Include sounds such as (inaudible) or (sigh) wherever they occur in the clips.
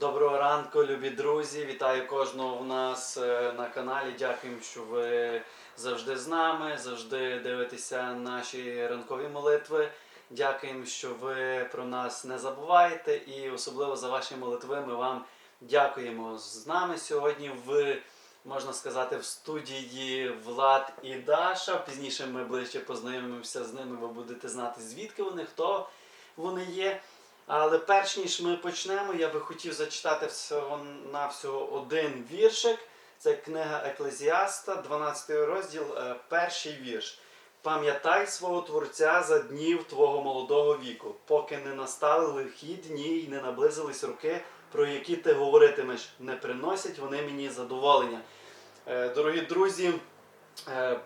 Доброго ранку, любі друзі! Вітаю кожного в нас е, на каналі. Дякуємо, що ви завжди з нами, завжди дивитеся наші ранкові молитви. Дякуємо, що ви про нас не забуваєте, і особливо за ваші молитви ми вам дякуємо. З нами сьогодні в можна сказати в студії Влад і Даша. Пізніше ми ближче познайомимося з ними. Ви будете знати звідки вони, хто вони є. Але перш ніж ми почнемо, я би хотів зачитати всього на всього один віршик. Це книга Еклезіаста, 12 розділ, е, перший вірш. Пам'ятай свого Творця за днів твого молодого віку, поки не настали лихі дні і не наблизились роки, про які ти говоритимеш, не приносять вони мені задоволення. Е, Дорогі друзі,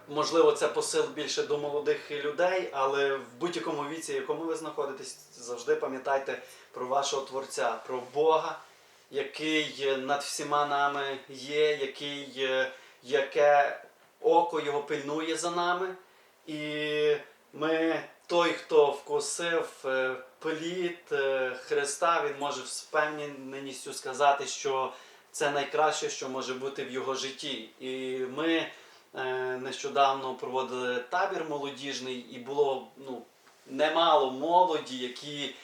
Можливо, це посил більше до молодих людей, але в будь-якому віці, в якому ви знаходитесь, завжди пам'ятайте про вашого Творця, про Бога, який над всіма нами є, який, е, яке око його пильнує за нами. І ми, той, хто вкусив е, плід е, Христа, він може з впевненістю сказати, що це найкраще, що може бути в його житті. І ми е, нещодавно проводили табір молодіжний, і було ну, немало молоді, які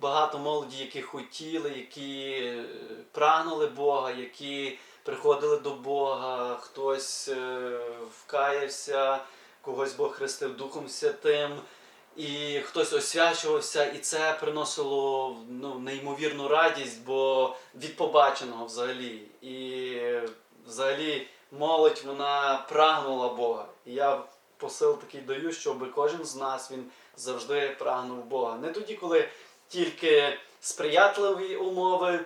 багато молоді, які хотіли, які е, прагнули Бога, які приходили до Бога, хтось е, вкаявся, когось Бог хрестив Духом Святим. І хтось освячувався, і це приносило ну, неймовірну радість, бо від побаченого взагалі. І взагалі молодь вона прагнула Бога. І я посил такий даю, щоб кожен з нас він завжди прагнув Бога. Не тоді, коли тільки сприятливі умови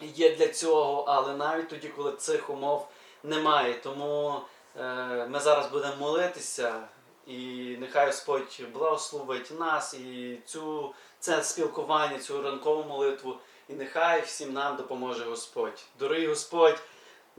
є для цього, але навіть тоді, коли цих умов немає. Тому е, ми зараз будемо молитися. І нехай Господь благословить нас і цю, це спілкування, цю ранкову молитву. І нехай всім нам допоможе Господь. Дорогий Господь,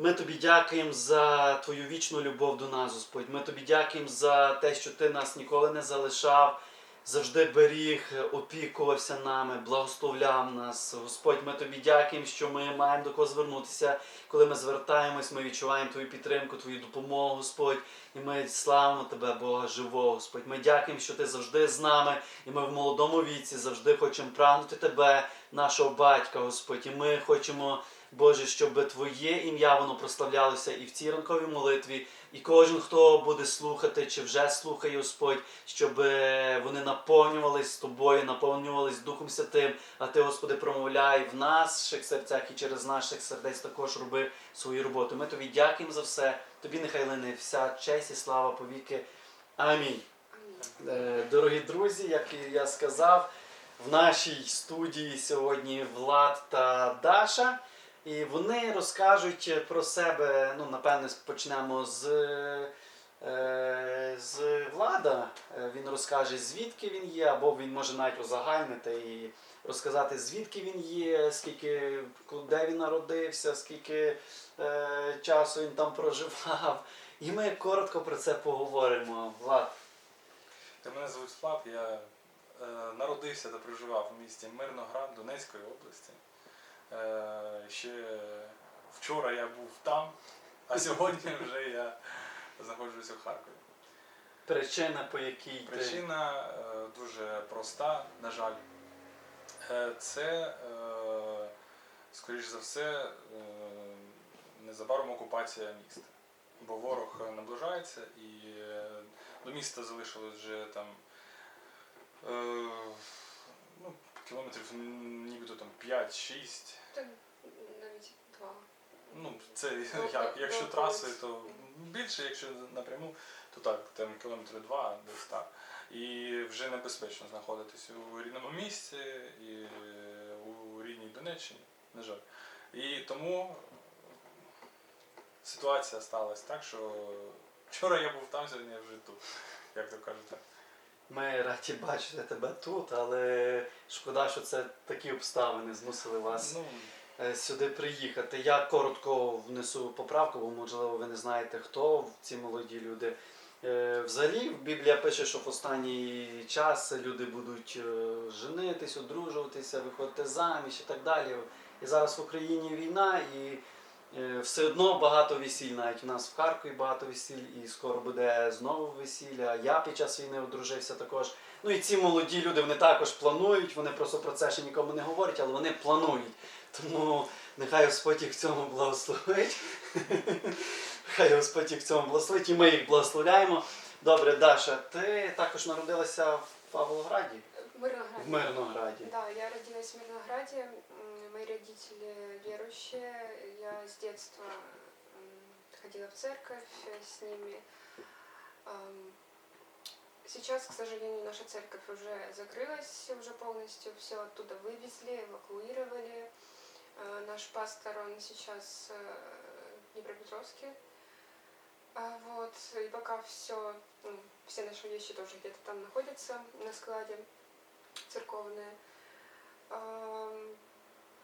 ми тобі дякуємо за твою вічну любов до нас, Господь. Ми тобі дякуємо за те, що ти нас ніколи не залишав, завжди беріг, опікувався нами, благословляв нас. Господь, ми тобі дякуємо, що ми маємо до кого звернутися. Коли ми звертаємось, ми відчуваємо твою підтримку, твою допомогу, Господь. І ми славимо тебе, Бога живого, Господь. Ми дякуємо, що ти завжди з нами, і ми в молодому віці завжди хочемо прагнути тебе, нашого батька, Господь. І ми хочемо, Боже, щоб Твоє ім'я воно прославлялося і в цій ранковій молитві. І кожен, хто буде слухати чи вже слухає, Господь, щоб е, вони наповнювались тобою, наповнювались Духом Святим, а ти, Господи, промовляй в наших серцях і через наших сердець також роби свою роботу. Ми тобі дякуємо за все. Тобі нехай лине вся честь і слава повіки. Амінь. Е, Дорогі друзі, як я сказав, в нашій студії сьогодні Влад та Даша. І вони розкажуть про себе. Ну, напевне, почнемо з, е, з Влада. Е, Він розкаже, звідки він є, або він може навіть узагальнити і розказати, звідки він є, скільки, де він народився, скільки е, часу він там проживав. І ми коротко про це поговоримо. Влад. Мене звуть Влад, я е, народився та проживав в місті Мирноград Донецької області. Е, ще вчора я був там, а сьогодні вже я знаходжуся в Харкові. Причина, по якій Причина е, дуже проста, на жаль. Е, це, скоріш за все, незабаром окупація міста. Бо ворог наближається і до міста залишилось вже там ну, кілометрів м, нібито там 5-6. Так, навіть два. Ну, це Ну, як, якщо ось. то більше, якщо напряму, то так, там кілометри два, десь так. І вже небезпечно знаходитись у рідному місці і е, у рідній Донеччині, на жаль. І тому ситуація сталася так, що вчора я був там, сьогодні я вже тут, як то кажуть. так. Ми раді бачити тебе тут, але шкода, що це такі обставини змусили вас Ну, е, сюди приїхати. Я коротко внесу поправку, бо можливо ви не знаєте, хто ці молоді люди. Е, Взагалі, Біблія пише, що в останній час люди будуть е, женитись, одружуватися, виходити заміж і так далі. І зараз в Україні війна, і все одно багато весіль. Навіть у нас в Харкові багато весіль, і скоро буде знову весілля. Я під час війни одружився також. Ну і ці молоді люди вони також планують, вони просто про це ще нікому не говорять, але вони планують. Тому нехай Господь їх в цьому благословить. (laughs) Хай Господь їх в цьому благословить, і ми їх благословляємо. Добре, Даша, ти також народилася в Павлограді, В Мирнограде. в Мирнограді. Да, я родилась в Мирнограде. Мои родители верующие. Я с детства ходила в церковь э, с ними. Сейчас, к сожалению, наша церковь уже закрылась уже полностью. Все оттуда вывезли, эвакуировали. Э, Наш пастор, он сейчас э, в Днепропетровске. А вот, и пока все, все наши вещи тоже где-то там находятся на складе церковные.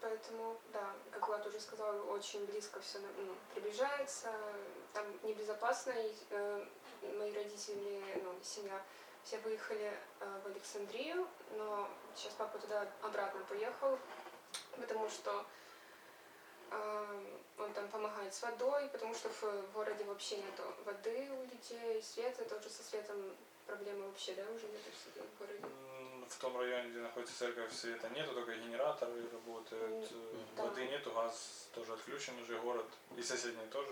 Поэтому, да, как Влад уже сказал, очень близко все приближается. Там небезопасно. И, э, мои родители, ну, семья, все выехали э, в Александрию, но сейчас папа туда обратно поехал, потому что э, он там помогает с водой, потому что в городе вообще нету воды у людей, света, тоже со светом проблемы вообще, да, уже нету в городе. М, В том районе, где находится церковь, света нету, только генераторы работают. М, э, да. Воды нету, газ тоже отключен уже, город и соседний тоже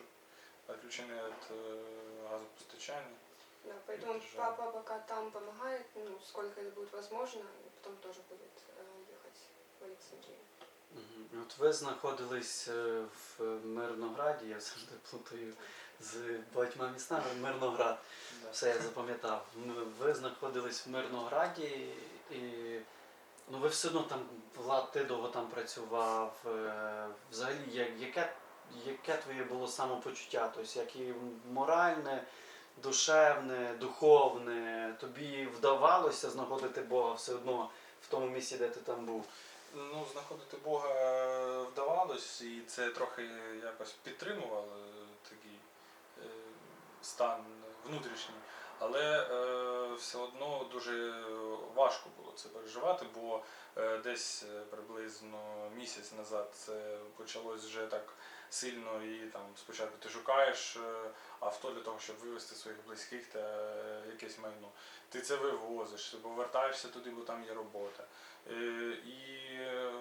отключены от э, газопостачания. Да, поэтому Поддержали. папа пока там помогает, ну, сколько это будет возможно, и потом тоже будет э, ехать в Александрию. Мгм. От ви знаходились е, в Мирнограді, я завжди плутаю з багатьма містами. Мирноград. Да. Все я запам'ятав. М, Ви знаходились в Мирнограді і ну ви все одно там Влад, ти довго там працював. е, Взагалі, яке, яке твоє було самопочуття? Тобто, як і моральне, душевне, духовне, тобі вдавалося знаходити Бога все одно в тому місці, де ти там був. Ну, знаходити Бога вдавалось, і це трохи якось підтримувало е, такий е, стан внутрішній. Але е, все одно дуже важко було це переживати, бо е, десь е, приблизно місяць назад це почалось вже так сильно і там спочатку ти шукаєш е, авто для того, щоб вивезти своїх близьких та е, якесь майно. Ти це вивозиш, ти повертаєшся туди, бо там є робота. Е, І е,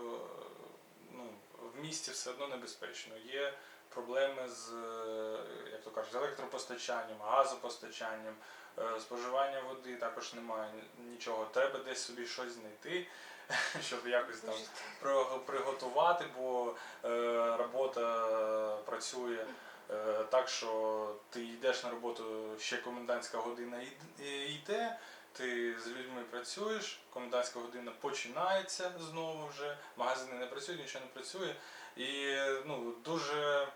ну, в місті все одно небезпечно. Є проблеми з, е, як то кажуть, з електропостачанням, газопостачанням, е, споживання води також немає нічого. Треба десь собі щось знайти, (laughs) щоб якось там приготувати, бо е, робота працює так, що ти йдеш на роботу, ще комендантська година йде, ти з людьми працюєш, комендантська година починається знову вже, магазини не працюють, нічого не працює. І ну, дуже,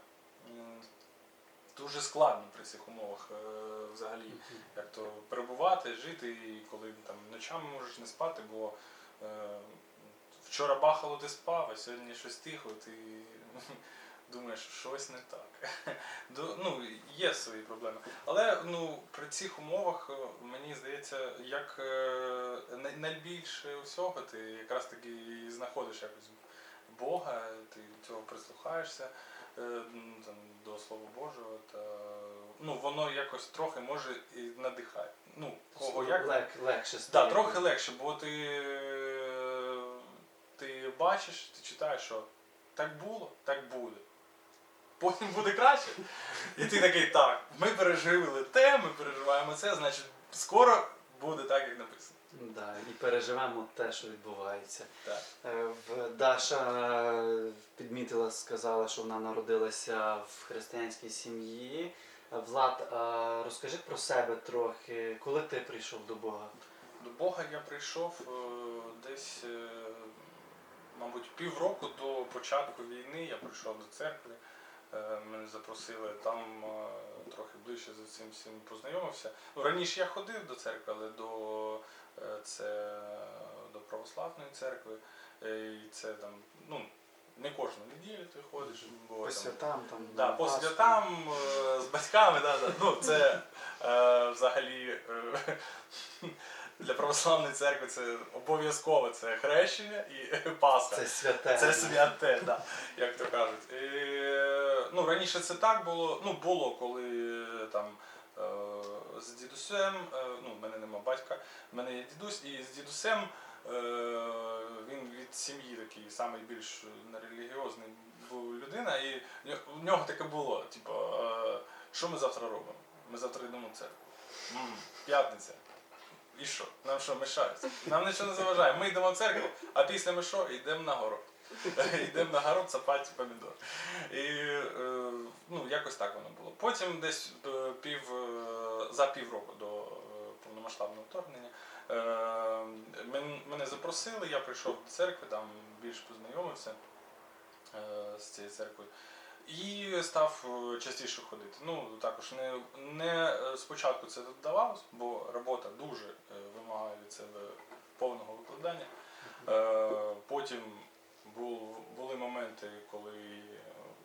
дуже складно при цих умовах е, взагалі як то перебувати, жити, і коли там ночами можеш не спати, бо е, вчора бахало ти спав, а сьогодні щось тихо, ти (laughs) думаєш, щось не так. (laughs) Ну, є свої проблеми. Але ну, при цих умовах е, мені здається, як найбільше усього ти якраз таки знаходиш якось Бога, ти до цього прислухаєшся там, до Слова Божого, та ну воно якось трохи може і надихає. Ну, кого як Лег, легше стає. трохи легше, бо ти, е, ти бачиш, ти читаєш, що так було, так буде. Потім буде краще. І ти такий, так, ми пережили те, ми переживаємо це, значить, скоро буде так, як написано. Да, і переживемо те, що відбувається. Так. Е, Даша підмітила, сказала, що вона народилася в християнській сім'ї. Влад, розкажи про себе трохи, коли ти прийшов до Бога? До Бога я прийшов е, десь, е, мабуть, півроку до початку війни. Я прийшов до церкви. Е, Мене запросили там е, трохи ближче за цим всім познайомився. Ну, раніше я ходив до церкви, але до, е, це, до православної церкви. І це там, ну, не кожну неділю ти ходиш, бо По святам там. Да, по святам з батьками, да, да. Ну, це е, взагалі е, (laughs) для православної церкви це обов'язково це хрещення і (laughs) Пасха. Це святе. Це святе, да, як то кажуть. І, ну, раніше це так було. Ну, було, коли е, там е, з дідусем, е, ну, в мене нема батька, в мене є дідусь, і з дідусем він від сім'ї такий самий більш нерелігіозний був людина, і в нього- таке було. Типу, що ми завтра робимо? Ми завтра йдемо в церкву. П'ятниця. І що? Нам що мешають? Нам нічого не заважає. Ми йдемо в церкву, а після ми що? Йдемо на город. (laughs) Йдемо на город сапати помідор. І е, ну, якось так воно було. Потім десь е, пів, е, за півроку до повномасштабного вторгнення мене запросили, я прийшов до церкви, там більш познайомився з цією церквою. І став частіше ходити. Ну, також не, не спочатку це вдавалось, бо робота дуже вимагає від себе повного викладання. Потім були моменти, коли е,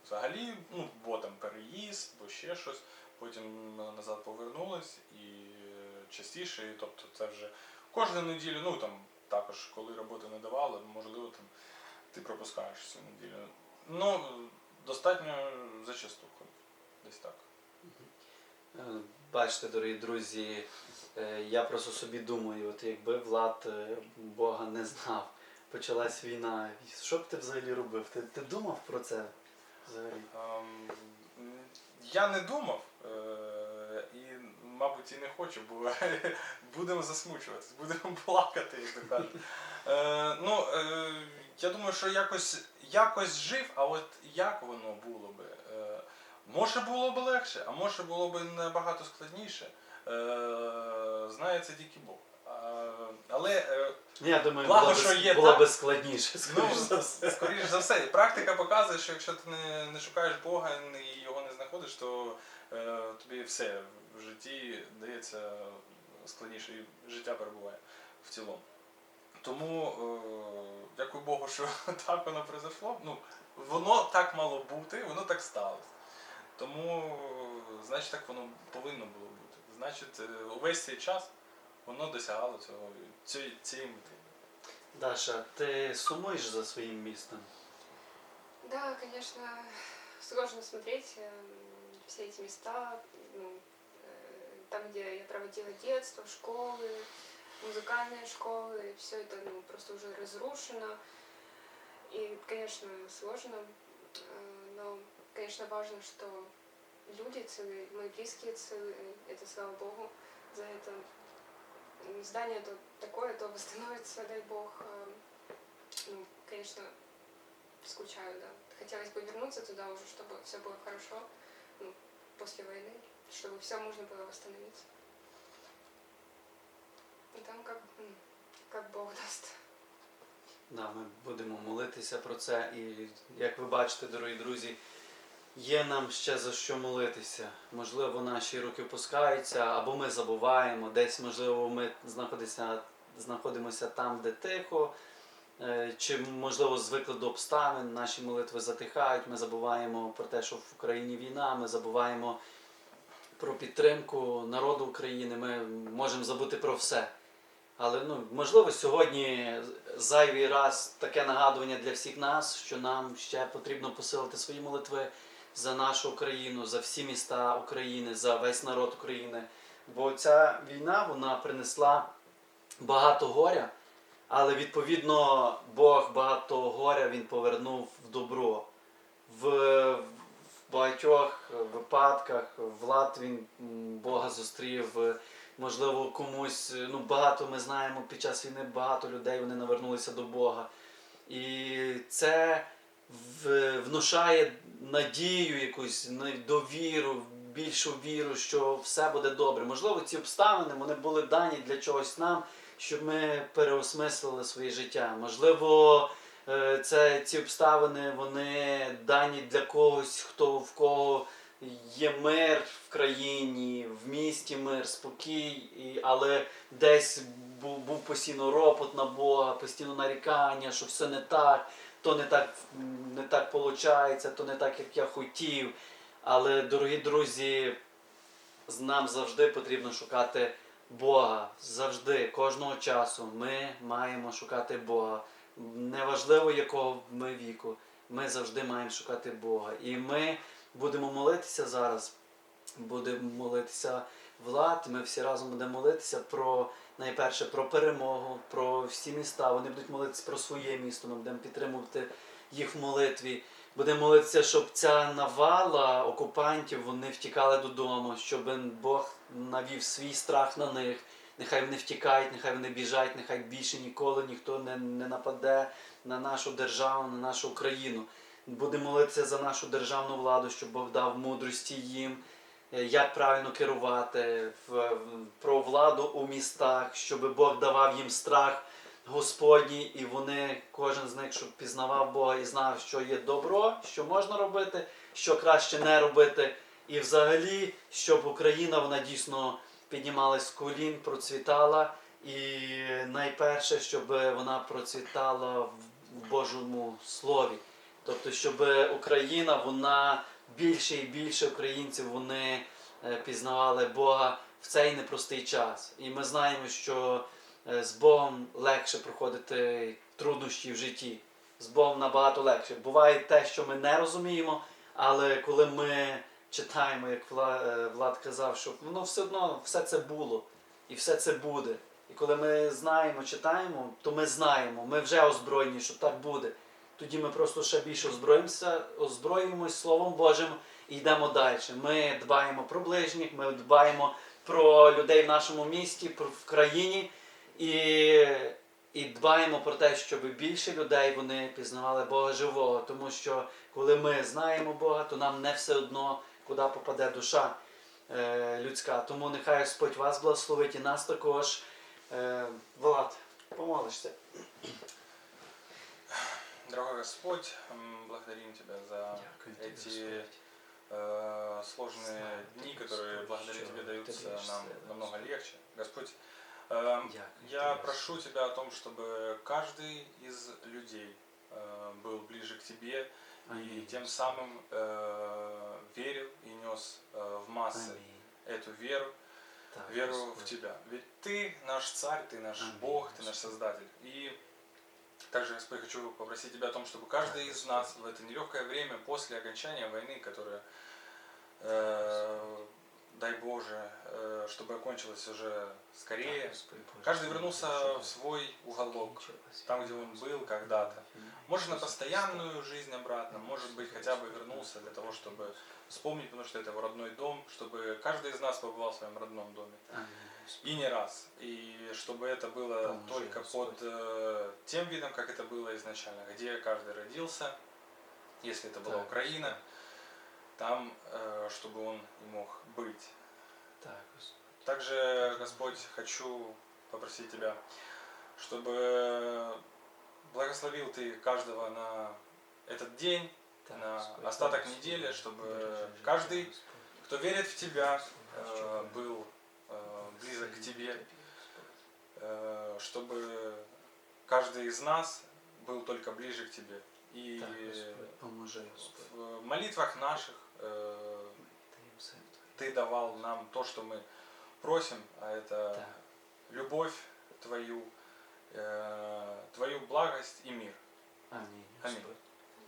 взагалі, ну, бо там переїзд, бо ще щось, потім назад повернулись і е, частіше, і тобто це вже кожну неділю, ну там також, коли роботи не давали, можливо, там ти пропускаєш цю неділю. Ну, достатньо зачасту. Десь так. Е, Бачите, дорогі друзі, я просто собі думаю, от якби Влад Бога не знав, почалась війна, що б ти взагалі робив? Ти, ти думав про це взагалі? Ем, Я не думав е, і, мабуть, і не хочу, бо (laughs) будемо засмучуватись, будемо (laughs) плакати, як то кажуть. Ну, е, я думаю, що якось, якось жив, а от як воно було би? Е, може було б легше, а може було б набагато складніше. Е, знає це тільки Бог. Але е, Ні, Я думаю, Благо, було, б, є було так. би складніше, Ну, за все. скоріш за все, практика показує, що якщо ти не, не шукаєш Бога і його не знаходиш, то е, тобі все в житті дається складніше, і життя перебуває в цілому. Тому е, дякую Богу, що (laughs) так воно произошло. Ну, воно так мало бути, воно так сталося. Тому, е, значить, так воно повинно було бути. Значить, е, увесь цей час воно досягало цього, цієї, цієї мети. Даша, ти сумуєш за своїм містом? Да, конечно, сложно смотреть эм, все эти места, ну, э, там, где я проводила детство, школы, музыкальные школы, все это ну, просто уже разрушено. И, конечно, сложно, э, но, конечно, важно, что люди целые, мои близкие целые, это слава Богу за это. М, Здание то такое, то восстановится, дай Бог. Э, Ну, конечно, скучаю, да. Хотелось бы вернуться туда уже, чтобы все было хорошо, ну, после войны, чтобы все можно было восстановить. И там как, м, как Бог (laughs) даст. Да, ми будемо молитися про це. І як ви бачите, дорогі друзі, є нам ще за що молитися. Можливо, наші руки опускаються, або ми забуваємо, десь, можливо, ми знаходимося, знаходимося там, де тихо. Е, Чи можливо з викладу обставин наші молитви затихають, ми забуваємо про те, що в Україні війна, ми забуваємо про підтримку народу України, ми можемо забути про все. Але ну, можливо, сьогодні зайвий раз таке нагадування для всіх нас, що нам ще потрібно посилити свої молитви за нашу Україну, за всі міста України, за весь народ України. Бо ця війна вона принесла багато горя, але відповідно Бог багато горя він повернув в добро. В, в багатьох випадках Влад він Бога зустрів. Можливо, комусь, ну багато ми знаємо під час війни багато людей вони навернулися до Бога. І це внушає надію якусь, довіру, більшу віру, що все буде добре. Можливо, ці обставини вони були дані для чогось нам, щоб ми переосмислили своє життя. Можливо, е, це ці обставини вони дані для когось, хто в кого є мир в країні, в місті мир, спокій, але десь був, був постійно ропот на Бога, постійно нарікання, що все не так, то не так не так виходить, то не так, як я хотів. Але, дорогі друзі, нам завжди потрібно шукати Бога завжди, кожного часу. Ми маємо шукати Бога. Неважливо, якого ми віку, ми завжди маємо шукати Бога. І ми будемо молитися зараз. Будемо молитися влад. Ми всі разом будемо молитися про найперше про перемогу, про всі міста. Вони будуть молитися про своє місто. Ми будемо підтримувати їх в молитві. Будемо молитися, щоб ця навала окупантів вони втікали додому, щоб Бог навів свій страх на них. Нехай вони втікають, нехай вони біжать, нехай більше ніколи ніхто не, не нападе на нашу державу, на нашу Україну. Будемо молитися за нашу державну владу, щоб Бог дав мудрості їм, як правильно керувати, в, про владу у містах, щоб Бог давав їм страх Господній, і вони, кожен з них, щоб пізнавав Бога і знав, що є добро, що можна робити, що краще не робити. І взагалі, щоб Україна вона дійсно піднімалась з колін, процвітала. І найперше, щоб вона процвітала в Божому Слові. Тобто, щоб Україна, вона більше і більше українців вони е, пізнавали Бога в цей непростий час. І ми знаємо, що е, з Богом легше проходити труднощі в житті. З Богом набагато легше. Буває те, що ми не розуміємо, але коли ми читаємо, як е, Влад казав, що воно все одно все це було і все це буде. І коли ми знаємо, читаємо, то ми знаємо, ми вже озброєні, що так буде. Тоді ми просто ще більше озброїмося, озброюємось Словом Божим і йдемо далі. Ми дбаємо про ближніх, ми дбаємо про людей в нашому місті, про в країні і, і дбаємо про те, щоб більше людей вони пізнавали Бога живого. Тому що коли ми знаємо Бога, то нам не все одно, куди попаде душа е, людська. Тому нехай Господь вас благословить і нас також. Е, Влад, помолишся. Дорогой Господь, благодарим Тебя за эти э, сложные дни, которые благодаря Тебе даются нам намного легче. Господь, э, я прошу Тебя о том, чтобы каждый из людей э, был ближе к Тебе и тем самым э, верил и нес э, в массы эту веру, веру в Тебя. Ведь Ты наш Царь, Ты наш Аминь, Бог, Ты наш Господь. Создатель. И также, Господь, хочу попросить Тебя о том, чтобы каждый из нас в это нелегкое время после окончания войны, которая, э, дай Боже, э, чтобы окончилась уже скорее, каждый вернулся в свой уголок, там, где он был когда-то. Может, на постоянную жизнь обратно, может быть, хотя бы вернулся для того, чтобы вспомнить, потому что это его родной дом, чтобы каждый из нас побывал в своем родном доме. И не раз. И чтобы это было только под э, тем видом, как это было изначально, где каждый родился, если это была Украина, там, э, чтобы он и мог быть. Так, Господь. Также, Господь, хочу попросить Тебя, чтобы благословил Ты каждого на этот день, Так, на Господь, остаток благослови, недели, чтобы каждый, Господь. кто верит в Тебя, э, был э, близок к Тебе, Господь. чтобы каждый из нас был только ближе к Тебе. И Так, Господь, поможи, Господь. в молитвах наших э, Даємо син Твій. Ты давал нам то, что мы просим, а это Так. любовь Твою, э, Твою благость и мир. Амінь. Амінь. Господь.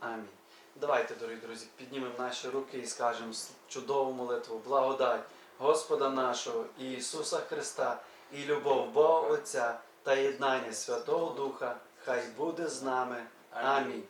Амінь. Давайте, дорогі друзі, піднімемо наші руки і скажемо с- чудову молитву. Благодать Господа нашого Ісуса Христа і любов Бога Отця та єднання Святого Духа. Хай буде з нами. Амінь.